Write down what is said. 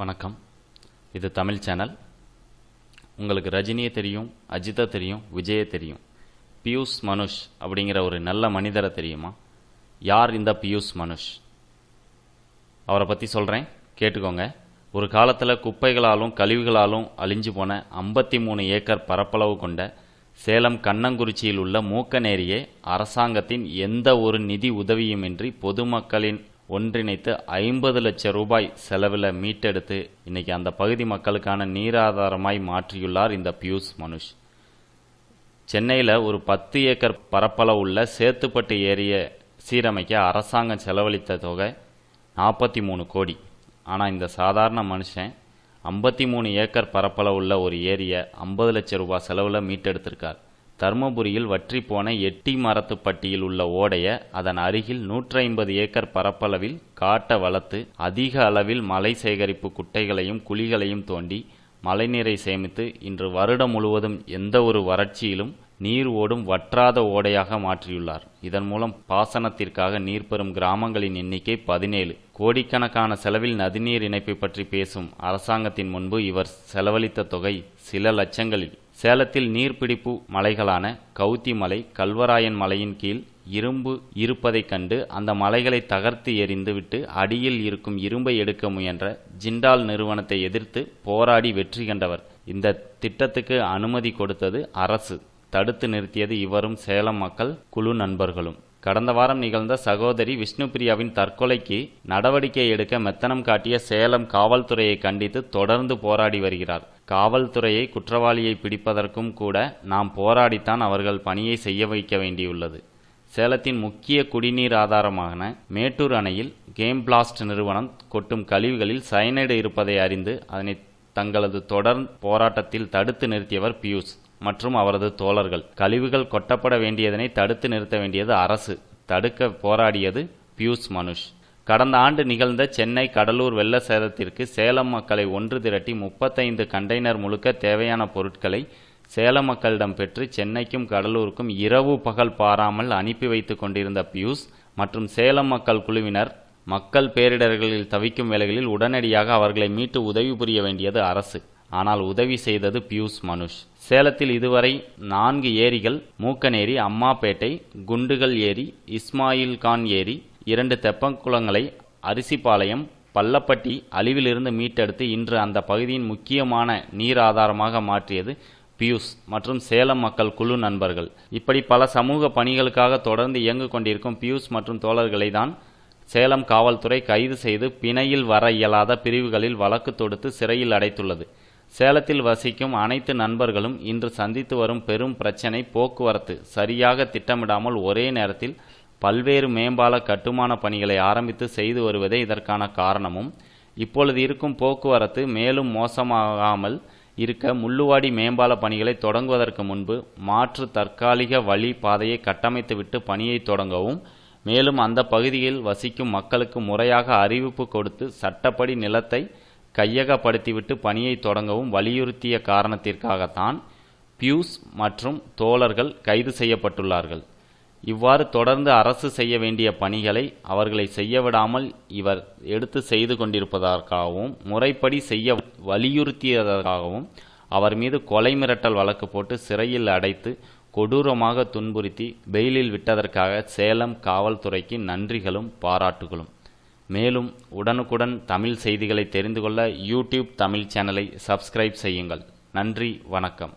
வணக்கம். இது தமிழ் சேனல். உங்களுக்கு ரஜினியை தெரியும் அஜித்தை தெரியும் விஜயை தெரியும். பியூஷ் மனுஷ் அப்படிங்கிற ஒரு நல்ல மனிதரை தெரியுமா? யார் இந்த பியூஷ் மனுஷ்? அவரை பற்றி சொல்கிறேன் கேட்டுக்கோங்க. ஒரு காலத்தில் குப்பைகளாலும் கழிவுகளாலும் அழிஞ்சு போன ஐம்பத்தி மூணு ஏக்கர் பரப்பளவு கொண்ட சேலம் கண்ணங்குறிச்சியில் உள்ள மூக்கநேரியை அரசாங்கத்தின் எந்த ஒரு நிதி உதவியுமின்றி பொதுமக்களின் ஒன்றிணைத்து ஐம்பது லட்சம் ரூபாய் செலவில் மீட்டெடுத்து இன்னைக்கு அந்த பகுதி மக்களுக்கான நீராதாரமாய் மாற்றியுள்ளார் இந்த பியூஷ் மனுஷ். சென்னையில் ஒரு பத்து ஏக்கர் பரப்பளவு உள்ள சேத்துப்பட்டு ஏரிய சீரமைக்க அரசாங்கம் செலவழித்த தொகை நாற்பத்தி மூணு கோடி. ஆனால் இந்த சாதாரண மனுஷன் ஐம்பத்தி மூணு ஏக்கர் பரப்பளவு உள்ள ஒரு ஏரியை ஐம்பது லட்சம் ரூபாய் செலவில் மீட்டெடுத்திருக்கார். தருமபுரியில் வற்றி போன எட்டி மரத்துப்பட்டியில் உள்ள ஓடைய அதன் அருகில் நூற்றி ஐம்பது ஏக்கர் பரப்பளவில் காட்ட வளர்த்து அதிக அளவில் மலை சேகரிப்பு குட்டைகளையும் குழிகளையும் தோண்டி மழைநீரை சேமித்து இன்று வருடம் முழுவதும் எந்த ஒரு வறட்சியிலும் நீர் ஓடும் வற்றாத ஓடையாக மாற்றியுள்ளார். இதன் மூலம் பாசனத்திற்காக நீர் பெறும் கிராமங்களின் எண்ணிக்கை பதினேழு. கோடிக்கணக்கான செலவில் நதிநீர் இணைப்பை பற்றி பேசும் அரசாங்கத்தின் முன்பு இவர் செலவழித்த தொகை சில லட்சங்களில். சேலத்தில் நீர்பிடிப்பு மலைகளான கவுத்தி மலை கல்வராயன் மலையின் கீழ் இரும்பு இருப்பதைக் கண்டு அந்த மலைகளை தகர்த்து எறிந்துவிட்டு அடியில் இருக்கும் இரும்பை எடுக்க முயன்ற ஜிண்டால் நிறுவனத்தை எதிர்த்து போராடி வெற்றி கண்டவர். இந்த திட்டத்துக்கு அனுமதி கொடுத்தது அரசு. தடுத்து நிறுத்தியது இவரும் சேலம் மக்கள் குழு நண்பர்களும். கடந்த வாரம் நிகழ்ந்த சகோதரி விஷ்ணுபிரியாவின் தற்கொலைக்கு நடவடிக்கை எடுக்க மெத்தனம் காட்டிய சேலம் காவல்துறையை கண்டித்து தொடர்ந்து போராடி வருகிறார். காவல்துறையை குற்றவாளியை பிடிப்பதற்கும் கூட நாம் போராடித்தான் அவர்கள் பணியை செய்ய வைக்க வேண்டியுள்ளது. சேலத்தின் முக்கிய குடிநீர் ஆதாரமான மேட்டூர் அணையில் கேம் பிளாஸ்ட் நிறுவனம் கொட்டும் கழிவுகளில் சயனைடு இருப்பதை அறிந்து அதனை தங்களது தொடர் போராட்டத்தில் தடுத்து நிறுத்தியவர் பியூஷ். மற்றும் அவரது தோழர்கள். கழிவுகள் கொட்டப்பட வேண்டியதனை தடுத்து நிறுத்த வேண்டியது அரசு. தடுக்க போராடியது பியூஷ் மனுஷ். கடந்த ஆண்டு நிகழ்ந்த சென்னை கடலூர் வெள்ள சேதத்திற்கு சேலம் மக்களை ஒன்று திரட்டி முப்பத்தைந்து கண்டெய்னர் முழுக்க தேவையான பொருட்களை சேலம் மக்களிடம் பெற்று சென்னைக்கும் கடலூருக்கும் இரவு பகல் பாராமல் அனுப்பி வைத்து கொண்டிருந்த பியூஷ் மற்றும் சேலம் மக்கள் குழுவினர் மக்கள் பேரிடர்களில் தவிக்கும் வேலைகளில் உடனடியாக அவர்களை மீட்டு உதவி புரிய வேண்டியது அரசு. ஆனால் உதவி செய்தது பியூஷ் மனுஷ். சேலத்தில் இதுவரை நான்கு ஏரிகள் மூக்கனேரி அம்மாப்பேட்டை குண்டுகள் ஏரி இஸ்மாயில் கான் ஏரி இரண்டு தெப்பங்குளங்களை அரிசிபாளையம் பள்ளப்பட்டி அழிவிலிருந்து மீட்டெடுத்து இன்று அந்த பகுதியின் முக்கியமான நீர் ஆதாரமாக மாற்றியது பியூஷ் மற்றும் சேலம் மக்கள் குழு நண்பர்கள். இப்படி பல சமூக பணிகளுக்காக தொடர்ந்து இயங்கு கொண்டிருக்கும் பியூஷ் மற்றும் தோழர்களை தான் சேலம் காவல்துறை கைது செய்து பிணையில் வர இயலாத பிரிவுகளில் வழக்கு தொடுத்து சிறையில் அடைத்துள்ளது. சேலத்தில் வசிக்கும் அனைத்து நண்பர்களும் இன்று சந்தித்து வரும் பெரும் பிரச்சினை போக்குவரத்து. சரியாக திட்டமிடாமல் ஒரே நேரத்தில் பல்வேறு மேம்பால கட்டுமான பணிகளை ஆரம்பித்து செய்து வருவதே இதற்கான காரணமும். இப்பொழுது இருக்கும் போக்குவரத்து மேலும் மோசமாகாமல் இருக்க முள்ளுவாடி மேம்பால பணிகளை தொடங்குவதற்கு முன்பு மாற்று தற்காலிக வழி பாதையை கட்டமைத்துவிட்டு பணியை தொடங்கவும் மேலும் அந்த பகுதியில் வசிக்கும் மக்களுக்கு முறையாக அறிவிப்பு கொடுத்து சட்டப்படி நிலத்தை கையகப்படுத்திவிட்டு பணியை தொடங்கவும் வலியுறுத்திய காரணத்திற்காகத்தான் பியூஸ் மற்றும் தோழர்கள் கைது செய்யப்பட்டுள்ளார்கள். இவ்வாறு தொடர்ந்து அரசு செய்ய வேண்டிய பணிகளை அவர்களை செய்யவிடாமல் இவர் எடுத்து செய்து கொண்டிருப்பதற்காகவும் முறைப்படி செய்ய வலியுறுத்தியதற்காகவும் அவர் மீது கொலை மிரட்டல் வழக்கு போட்டு சிறையில் அடைத்து கொடூரமாக துன்புறுத்தி பெயிலில் விட்டதற்காக சேலம் காவல்துறைக்கு நன்றிகளும் பாராட்டுகளும். மேலும் உடனுக்குடன் தமிழ் செய்திகளை தெரிந்து கொள்ள யூடியூப் தமிழ் சேனலை சப்ஸ்கிரைப் செய்யுங்கள். நன்றி வணக்கம்.